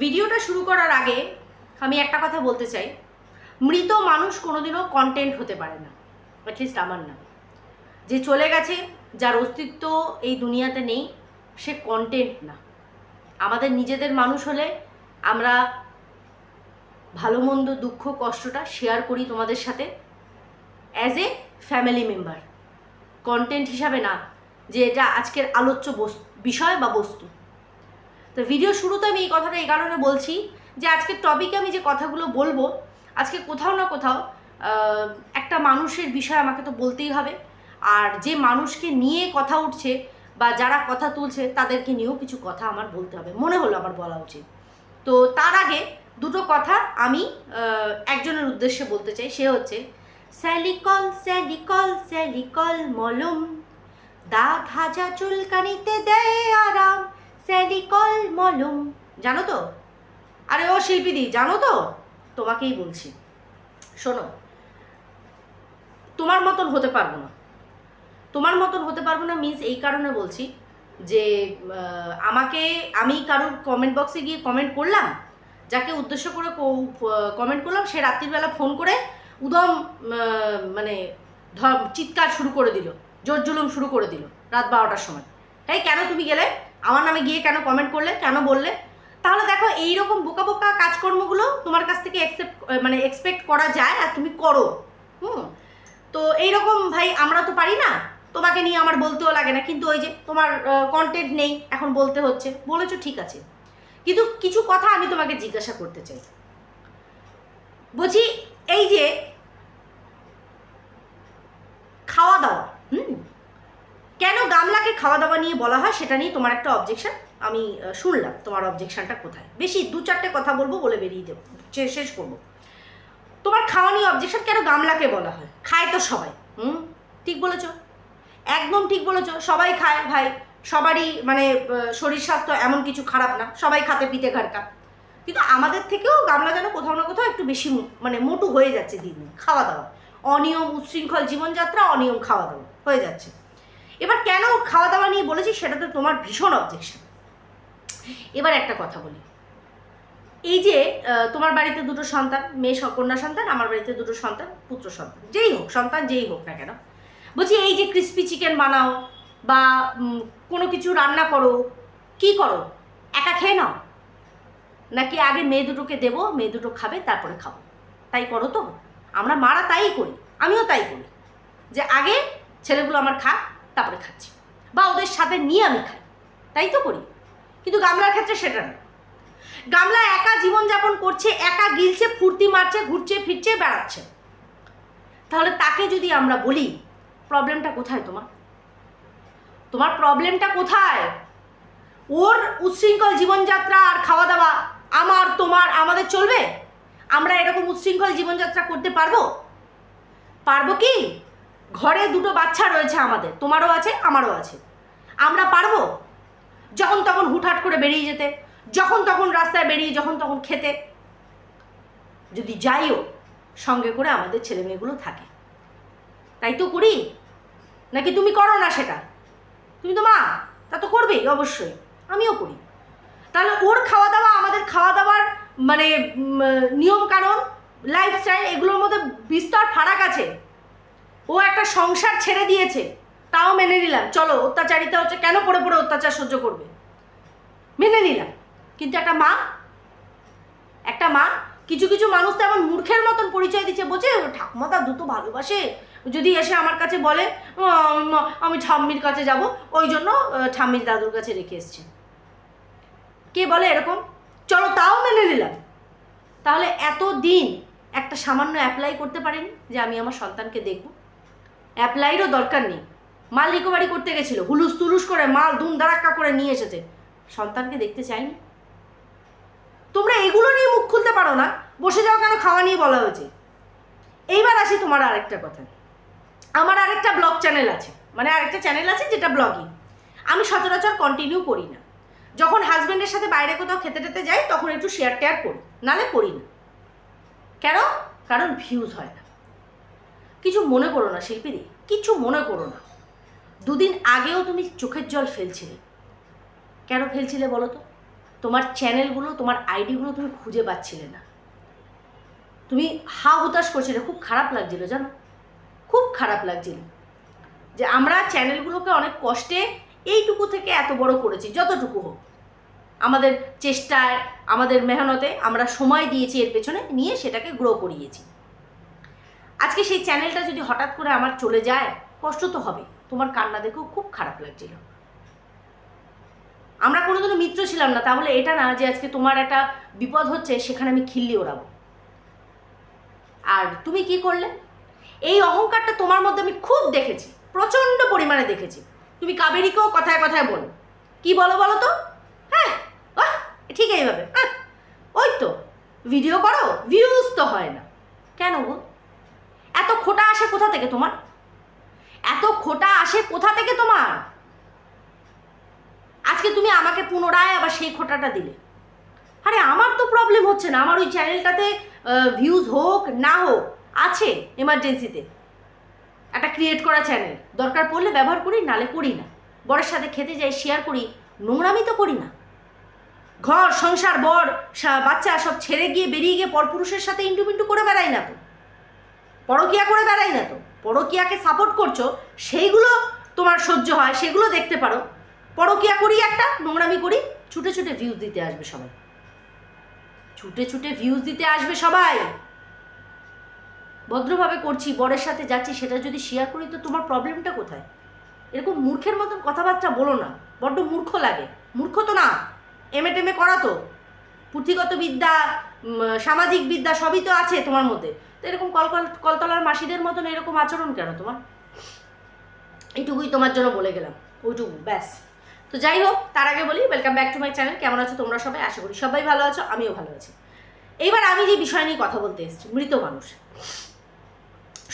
ভিডিওটা শুরু করার আগে আমি একটা কথা বলতে চাই। মৃত মানুষ কোনোদিনও কন্টেন্ট হতে পারে না অ্যাটলিস্ট আমার না। যে চলে গেছে, যার অস্তিত্ব এই দুনিয়াতে নেই, সে কন্টেন্ট না। আমাদের নিজেদের মানুষ হলে আমরা ভালো, মন্দ, দুঃখ, কষ্টটা শেয়ার করি তোমাদের সাথে as a family member content হিসাবে না, যে এটা আজকের আলোচ্য বস্তু বিষয় বা বস্তু। তো ভিডিও শুরুতে আমি এই কথাটা এই কারণে বলছি যে আজকের টপিকে আমি যে কথাগুলো বলব, আজকে কোথাও না কোথাও একটা মানুষের বিষয় আমাকে তো বলতেই হবে। আর যে মানুষকে নিয়ে কথা উঠছে বা যারা কথা তুলছে, তাদেরকে নিয়েও কিছু কথা আমার বলতে হবে। মনে হলো আমার বলা উচিত। তো তার আগে দুটো কথা আমি একজনের উদ্দেশ্যে বলতে চাই। সে হচ্ছে, স্যালিকল স্যালিকল স্যালিকল মলম দাঁত হাজা চুলকানিতে দেয় আরাম। স্যালিকল মলম জানো তো? আরে ও শিল্পীদি, জানো তো? তোমাকেই বলছি। শোনো, তোমার মতন হতে পারব না। তোমার মতন হতে পারব না মিন্স এই কারণে বলছি যে আমাকে আমি কারোর কমেন্ট বক্সে গিয়ে কমেন্ট করলাম, যাকে উদ্দেশ্য করে কমেন্ট করলাম, সে রাত্রিবেলা ফোন করে উদম মানে চিৎকার শুরু করে দিল, জোর জুলুম শুরু করে দিল রাত বারোটার সময়। এই কেন তুমি গেলে? আমার নামে গিয়ে কেন কমেন্ট করলে, কেন বললে? তাহলে দেখো, এইরকম বোকা বোকা কাজকর্মগুলো তোমার কাছ থেকে এক্সেপ্ট মানে এক্সপেক্ট করা যায় আর তুমি করো। হুম? তো এইরকম ভাই, আমরা তো পারি না। তোমাকে নিয়ে আমার বলতেও লাগে না। কিন্তু ওই যে তোমার কন্টেন্ট নেই, এখন বলতে হচ্ছে। বলেছ, ঠিক আছে। কিন্তু কিছু কথা আমি তোমাকে জিজ্ঞাসা করতে চাই। বলছি এই যে, খাওয়া দাওয়া, হুম? কেন গামলাকে খাওয়া দাওয়া নিয়ে বলা হয় সেটা নিয়ে তোমার একটা অবজেকশন আমি শুনলাম তোমার অবজেকশনটা কোথায়? বেশি দু চারটে কথা বলব বলে বেরিয়ে দেবো শেষ করব। তোমার খাওয়া নিয়ে অবজেকশন কেন গামলাকে বলা হয়? খায় তো সবাই। হুম? ঠিক বলেছ? একদম ঠিক বলেছ। সবাই খায় ভাই। সবারই মানে শরীর স্বাস্থ্য এমন কিছু খারাপ না। সবাই খাতে পিতে ঘাটকা কিন্তু আমাদের থেকেও গামলা যেন কোথাও না কোথাও একটু বেশি মানে মোটু হয়ে যাচ্ছে দিন দিন। খাওয়া দাওয়া অনিয়ম, উচ্ছৃঙ্খল জীবনযাত্রা অনিয়ম খাওয়া দাওয়া হয়ে যাচ্ছে। এবার কেন খাওয়া দাওয়া নিয়ে বলেছি সেটা তো তোমার ভীষণ অবজেকশন এবার একটা কথা বলি। এই যে তোমার বাড়িতে দুটো সন্তান, মেয়ে কন্যা সন্তান, আমার বাড়িতে দুটো সন্তান, পুত্র সন্তান, যেই হোক, সন্তান যেই হোক না কেন। বলছি, এই যে ক্রিস্পি চিকেন বানাও বা কোনো কিছু রান্না করো, কি করো? একা খেয়ে নাও? নাকি আগে মেয়ে দুটোকে দেবো, মেয়ে দুটো খাবে, তারপরে খাব? তাই করো তো। আমরা মারা তাই করি, আমিও তাই করি। যে আগে ছেলেগুলো আমার খা তারপরে খাচ্ছি। বা ওদের সাথে নিয়ে আমি খাই। তাই তো করি। কিন্তু গামলার ক্ষেত্রে সেটা না। গামলা একা জীবনযাপন করছে, একা গিলছে, ফুর্তি মারছে, ঘুরছে, ফিরছে, বেড়াচ্ছে। তাহলে তাকে যদি আমরা বলি, প্রবলেমটা কোথায় তোমার? তোমার প্রবলেমটা কোথায়? ওর উচ্ছৃঙ্খল জীবনযাত্রা আর খাওয়া দাওয়া আমার, তোমার, আমাদের চলবে? আমরা এরকম উচ্ছৃঙ্খল জীবনযাত্রা করতে পারব? পারব কি? ঘরে দুটো বাচ্চা রয়েছে আমাদের, তোমারও আছে, আমারও আছে। আমরা পারব? যখন তখন হুটহাট করে বেরিয়ে যেতে, যখন তখন রাস্তায় বেরিয়ে, যখন তখন খেতে। যদি যাইও, সঙ্গে করে আমাদের ছেলে মেয়েগুলো থাকে। তাই তো করি? নাকি তুমি করো না সেটা? তুমি তো মা, তা তো করবেই, অবশ্যই। আমিও করি। তাহলে ওর খাওয়া দাওয়া আমাদের খাওয়া দাওয়ার মানে নিয়ম কানুন লাইফস্টাইল এগুলোর মধ্যে বিস্তর ফারাক আছে। ও একটা সংসার ছেড়ে দিয়েছে, তাও মেনে নিলাম। চলো, অত্যাচারিতা হচ্ছে কেন পড়ে পড়ে অত্যাচার সহ্য করবে? মেনে নিলাম, কিন্তু একটা মা একটা মা, কিছু কিছু মানুষ তো এমন মূর্খের মতন পরিচয় দিচ্ছে। বলছে ঠাকুমা তা দুটো ভালোবাসে। যদি এসে আমার কাছে বলে আমি ঠাম্মির কাছে যাব, ওই জন্য ঠাম্মির দাদুর কাছে রেখে এসছে। কে বলে এরকম? চলো, তাও মেনে নিলাম। তাহলে এত দিন একটা সামান্য অ্যাপ্লাই করতে পারেনি যে আমি আমার সন্তানকে দেখব। অ্যাপ্লাইরও দরকার নেই। মাল রিকভারি করতে গেছিল, হুলুস তুলুস করে মাল ধুম দারাক্কা করে নিয়ে এসেছে। সন্তানকে দেখতে চাইনি? তোমরা এগুলো নিয়ে মুখ খুলতে পারো না, বসে যাও কেন, খাওয়া নিয়ে বলা হয়েছে। এইবার আসি তোমার আরেকটা কথা। আমার আরেকটা ব্লগ চ্যানেল আছে মানে আরেকটা চ্যানেল আছে যেটা ব্লগিং। আমি সচরাচর কন্টিনিউ করি না। যখন হাজব্যান্ডের সাথে বাইরে কোথাও খেতে টেতে যাই, তখন একটু শেয়ার টেয়ার করি, নালে করি না। কেন? কারণ ভিউজ হয় না। কিছু মনে করো না, শিল্পীদি, কিছু মনে করো না। দুদিন আগেও তুমি চোখের জল ফেলছিলে। কেন ফেলছিলে বলো তো? তোমার চ্যানেলগুলো, তোমার আইডিগুলো তুমি খুঁজে পাচ্ছিলে না। তুমি হা হুতাশ করছিলে, খুব খারাপ লাগছিল জানো? খুব খারাপ লাগছিল যে আমরা চ্যানেলগুলোকে অনেক কষ্টে এইটুকু থেকে এত বড় করেছি, যতটুকু হোক। আমাদের চেষ্টায়, আমাদের মেহনতে আমরা সময় দিয়েছি এর পেছনে, নিয়ে সেটাকে গ্রো করিয়েছি। আজকে সেই চ্যানেলটা যদি হঠাৎ করে আমার চলে যায়, কষ্ট তো হবে। তোমার কান্না দেখেও খুব খারাপ লাগছিল। আমরা কোনোদিনও মিত্র ছিলাম না, তাহলে এটা না যে আজকে তোমার একটা বিপদ হচ্ছে, সেখানে আমি খিল্লি ওড়াবো। আর তুমি কি করলে? এই অহংকারটা তোমার মধ্যে আমি খুব দেখেছি, প্রচণ্ড পরিমাণে দেখেছি। তুমি কাবেরিকেও কথায় কথায় বলো। কি বলো বলো তো? হ্যাঁ ঠিক এইভাবে। হ্যাঁ ওই তো ভিডিও করো ভিউজ তো হয় না। কেন গো? এত খোটা আসে কোথা থেকে তোমার? এত খোটা আসে কোথা থেকে তোমার? আজকে তুমি আমাকে পুনরায় আবার সেই খোটাটা দিলে। আরে আমার তো প্রবলেম হচ্ছে না, আমার ওই চ্যানেলটাতে ভিউজ হোক, না হোক, আছে এমার্জেন্সিতে একটা ক্রিয়েট করা চ্যানেল দরকার পড়লে ব্যবহার করি, নালে করি না। বরের সাথে খেতে যাই শেয়ার করি, নোংরামি তো করি না। ঘর, সংসার, বর বাচ্চা সব ছেড়ে গিয়ে বেরিয়ে গিয়ে পরপুরুষের সাথে ইন্টু করে বেড়াই না তো। পরকিয়া করে বেড়াই না তো। পরকিয়াকে সাপোর্ট করছ, সেইগুলো তোমার সহ্য হয়, সেগুলো দেখতে পারো। পরকিয়া করি একটা, নোংরামি করি, ছুটে ছুটে ভিউজ দিতে আসবে সবাই। ছুটে ছুটে ভিউজ দিতে আসবে সবাই। ভদ্রভাবে করছি, বরের সাথে যাচ্ছি, সেটা যদি শেয়ার করি, তো তোমার প্রবলেমটা কোথায়? এরকম মূর্খের মতন কথাবার্তা বলো না। বড্ড মূর্খ লাগে। মূর্খ তো না। এমএ টেমে করা তো। পুঁথিগত বিদ্যা সামাজিক বিদ্যা সবই তো আছে তোমার মধ্যে। তো এরকম কল কল কলতলার মাসিদের মতন এরকম আচরণ কেন তোমার? এইটুকুই তোমার জন্য বলে গেলাম, ওইটুকু, ব্যাস। তো যাই হোক, তার আগে বলি welcome back to my channel কেমন আছো তোমরা সবাই? আশা করি সবাই ভালো আছো, আমিও ভালো আছি। এইবার আমি যে বিষয় নিয়ে কথা বলতে এসেছি, মৃত মানুষ।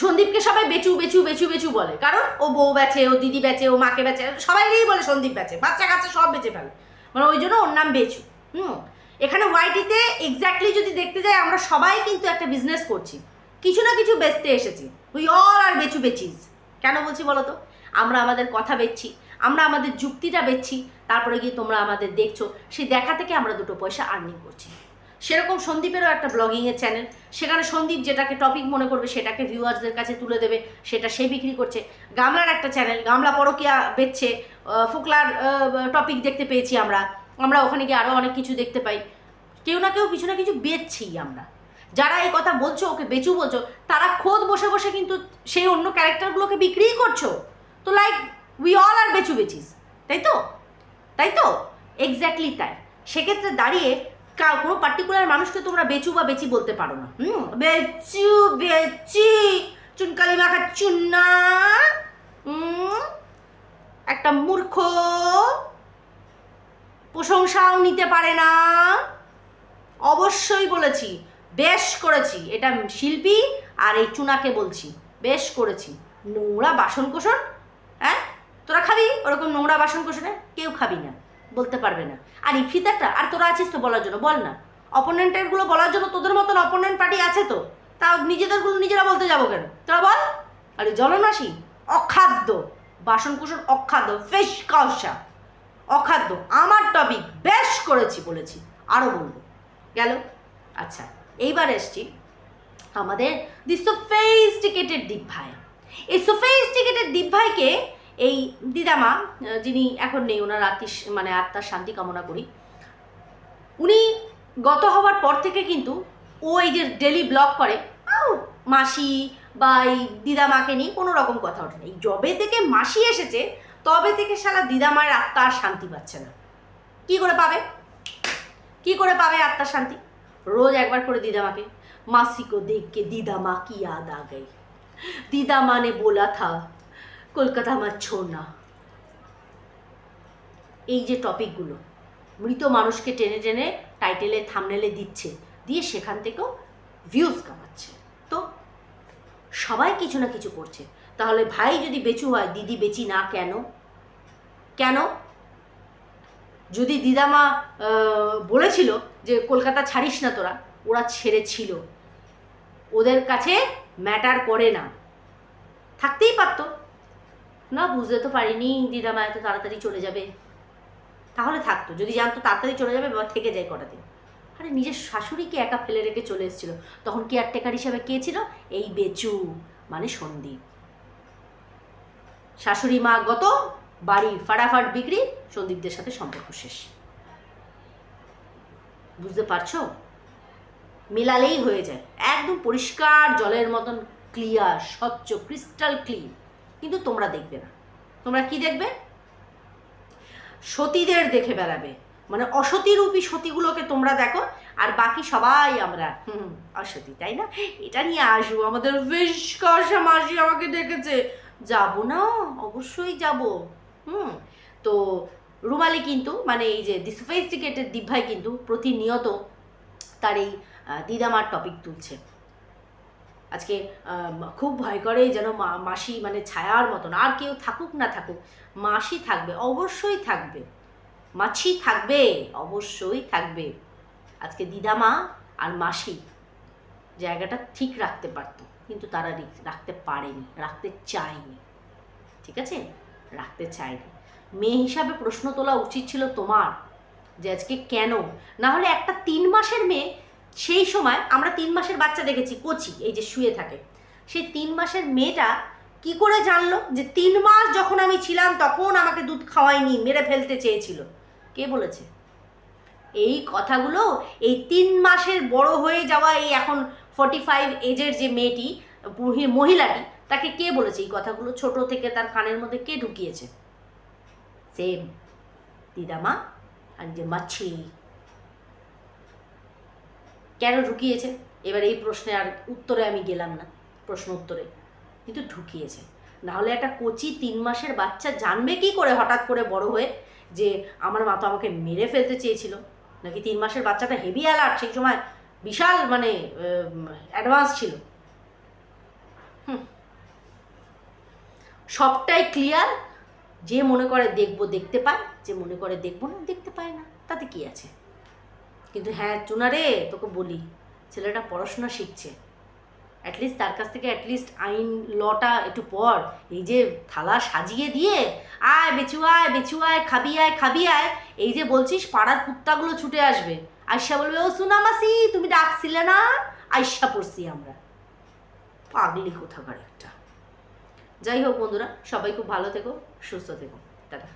সন্দীপকে সবাই বেচু বেচু বেচু বেচু বলে, কারণ ও বউ বেচে, ও দিদি বেচে, ও মাকে বেচে, সবাইকেই বলে সন্দীপ বেচে, বাচ্চা কাচ্চা সব বেচে ফেলে। মানে ওই জন্য ওর নাম বেচু, হুম? এখানে ওয়াইটিতে এক্স্যাক্টলি যদি দেখতে যাই, আমরা সবাই কিন্তু একটা বিজনেস করছি। কিছু না কিছু বেচতে এসেছি। উই অল আর বেচু বেচিস। কেন বলছি বলো তো আমরা আমাদের কথা বেচছি, আমরা আমাদের যুক্তিটা বেচছি, তারপরে গিয়ে তোমরা আমাদের দেখছ, সেই দেখা থেকে আমরা দুটো পয়সা আর্নিং করছি। সেরকম সন্দীপেরও একটা ব্লগিংয়ের চ্যানেল সেখানে সন্দীপ যেটাকে টপিক মনে করবে, সেটাকে ভিউয়ার্সদের কাছে তুলে দেবে, সেটা সে বিক্রি করছে। গামলার একটা চ্যানেল গামলা পরকিয়া বেচছে ফুকলার টপিক দেখতে পেয়েছি আমরা। আমরা ওখানে গিয়ে আরও অনেক কিছু দেখতে পাই। কেউ না কেউ কিছু না কিছু বেচছি আমরা। যারা এই কথা বলছো, ওকে বেচু বলছো, তারা খোদ বসে বসে কিন্তু সেই অন্য ক্যারেক্টারগুলোকে বিক্রিই করছ। তো লাইক উই অল আর বেচু বেচিস, তাই তো? তাই তো? এক্স্যাক্টলি তাই। সেক্ষেত্রে দাঁড়িয়ে কা- কোনো পার্টিকুলার মানুষকে তোমরা বেচু বা বেচি বলতে পারো না। হুম? বেচু, বেচি, চুনকালি মাখা চুন্না একটা মূর্খ প্রশংসাও নিতে পারে না। অবশ্যই বলেছি, বেশ করেছি। এটা শিল্পী আর এই চুনাকে বলছি, বেশ করেছি। নোংরা বাসন কোসন হ্যাঁ? তোরা খাবি ওরকম নোংরা বাসন কোসনে কেউ খাবি না, বলতে পারবে না। আর ইফিতারটা আর তোরা আছিস তো বলার জন্য, বল না। অপোনেন্টেরগুলো বলার জন্য তোদের মতন অপোনেন্ট পার্টি আছে তো। তাও নিজেদেরগুলো নিজেরা বলতে যাব কেন? তোরা বল। আর এই জলনাশি, অখাদ্য। বাসন কুসন অখাদ্য ফেস কাউসা অখাদ্য, আমার টপিক বেশ করেছি বলেছি আরও বলব। গেল? আচ্ছা এইবার এসছি আমাদের দি সোফেস্টিকেটেড দীপ ভাই এই সোফেস্টিকেটেড দীপ ভাইকে এই দিদামা, যিনি এখন নেই, ওনার আত্মী মানে আত্মার শান্তি কামনা করি, উনি গত হওয়ার পর থেকে কিন্তু ও এই যে ডেলি ব্লগ করে মাসি বা এই দিদামাকে নিয়ে কোনো রকম কথা ওঠে না। এই জবে থেকে মাসি এসেছে তবে থেকে শালা দিদা মায়ের আত্মা আর শান্তি পাচ্ছে না। কি করে পাবে? কি করে পাবে আত্মার শান্তি? রোজ একবার করে দিদামাকে মাসিকো দেখকে দিদামা কি আদ আগে দিদা মানে নে বোলা থা কলকাতা মা ছোড়না এই যে টপিকগুলো মৃত মানুষকে টেনে টেনে টাইটেলে থামনেলে দিচ্ছে, দিয়ে সেখান থেকেও ভিউজ কামাচ্ছে। তো সবাই কিছু না কিছু করছে। তাহলে ভাই যদি বেঁচু হয়, দিদি বেচি না কেন? কেন? যদি দিদামা বলেছিল যে কলকাতা ছাড়িস না তোরা, ওরা ছেড়েছিল। ওদের কাছে ম্যাটার করে না। থাকতেই পারতো। না, বুঝতে তো পারিনি দিদামা এত তাড়াতাড়ি চলে যাবে। তাহলে থাকতো। যদি জানতো তাড়াতাড়ি চলে যাবে, বা থেকে যায় কটা দিন। আরে, নিজের শাশুড়িকে একা ফেলে রেখে চলে এসেছিল। তখন কেয়ারটেকার হিসাবে কে ছিল? এই বেচু মানে সন্দীপ। শাশুড়ি মা গত বাড়ি ফাটাফাট বিক্রি, সন্দীপদের সাথে সম্পর্ক শেষ। বুঝতে পারছ? মেলালেই হয়ে যায়। একদম পরিষ্কার জলের মতন ক্লিয়ার স্বচ্ছ ক্রিস্টাল ক্লিন কিন্তু তোমরা দেখবে না। তোমরা কি দেখবে? সতীদের দেখে বেড়াবে। মানে অসতীরূপী সতীগুলোকে তোমরা দেখো, আর বাকি সবাই আমরা, হুম অসতী, তাই না? এটা নিয়ে আসব। আমাদের, বেশ কষা মাসি আমাকে ডেকেছে? যাব না, অবশ্যই যাব। হুম। তো রুমালি কিন্তু মানে এই যে দি সফিস্টিকেটেড দিভাই কিন্তু প্রতিনিয়ত তার এই দিদামার টপিক তুলছে। আজকে খুব ভয় করে যেন মাসি মানে ছায়ার মতন, আর কেউ থাকুক না থাকুক, মাসি থাকবে, অবশ্যই থাকবে। মাছি থাকবে, অবশ্যই থাকবে। আজকে দিদামা আর মাসি জায়গাটা ঠিক রাখতে পারতো, কিন্তু তারা রাখতে পারেনি, রাখতে চায়নি। ঠিক আছে? রাখতে চায়নি মেয়ে হিসাবে প্রশ্ন তোলা উচিত ছিল তোমার যে আজকে কেন? না হলে একটা তিন মাসের মেয়ে, সেই সময় আমরা তিন মাসের বাচ্চা দেখেছি, কচি, এই যে শুয়ে থাকে। সেই তিন মাসের মেয়েটা কি করে জানলো যে তিন মাস যখন আমি ছিলাম তখন আমাকে দুধ খাওয়ায়নি, মেরে ফেলতে চেয়েছিল? কে বলেছে? এই কথাগুলো, এই তিন মাসের বড় হয়ে যাওয়া এই এখন ফর্টি ফাইভ এজের যে মেয়েটি মহি- মহিলাটি তাকে কে বলেছে? এই কথাগুলো ছোট থেকে তার কানের মধ্যে কে ঢুকিয়েছে? সেম দিদামা আর যে মাছি। কেন ঢুকিয়েছে? এবার এই প্রশ্নে আর উত্তরে আমি গেলাম না, প্রশ্ন উত্তরে। কিন্তু ঢুকিয়েছে। নাহলে একটা কচি তিন মাসের বাচ্চা জানবে কি করে হঠাৎ করে বড় হয়ে যে আমার মা তো আমাকে মেরে ফেলতে চেয়েছিল? নাকি তিন মাসের বাচ্চাটা হেভি অ্যালার্ট সেই সময় বিশাল মানে অ্যাডভান্স ছিল। হুম। সবটাই ক্লিয়ার যে মনে করে দেখব, দেখতে পায়, যে মনে করে দেখব না, দেখতে পায় না, তাতে কি আছে? কিন্তু হ্যাঁ চুনারে তোকে বলি, ছেলেটা পড়াশোনা শিখছে। অ্যাটলিস্ট তার কাছ থেকে অ্যাটলিস্ট আইন লটা একটু পড়। এই যে থালা সাজিয়ে দিয়ে, আয় বেচু আয় বেচু, আয়, খাবি আয় খাবি, আয়, এই যে বলছিস পাড়ার কুত্তাগুলো ছুটে আসবে। আয়সা বলবে, ও সুনা মাসি, তুমি ডাকছিলে না? আয়সা পড়ছি আমরা। পাগলি কোথাকার একটা। যাই হোক বন্ধুরা সবাই খুব ভালো থেকো সুস্থ থেকো। টাটা।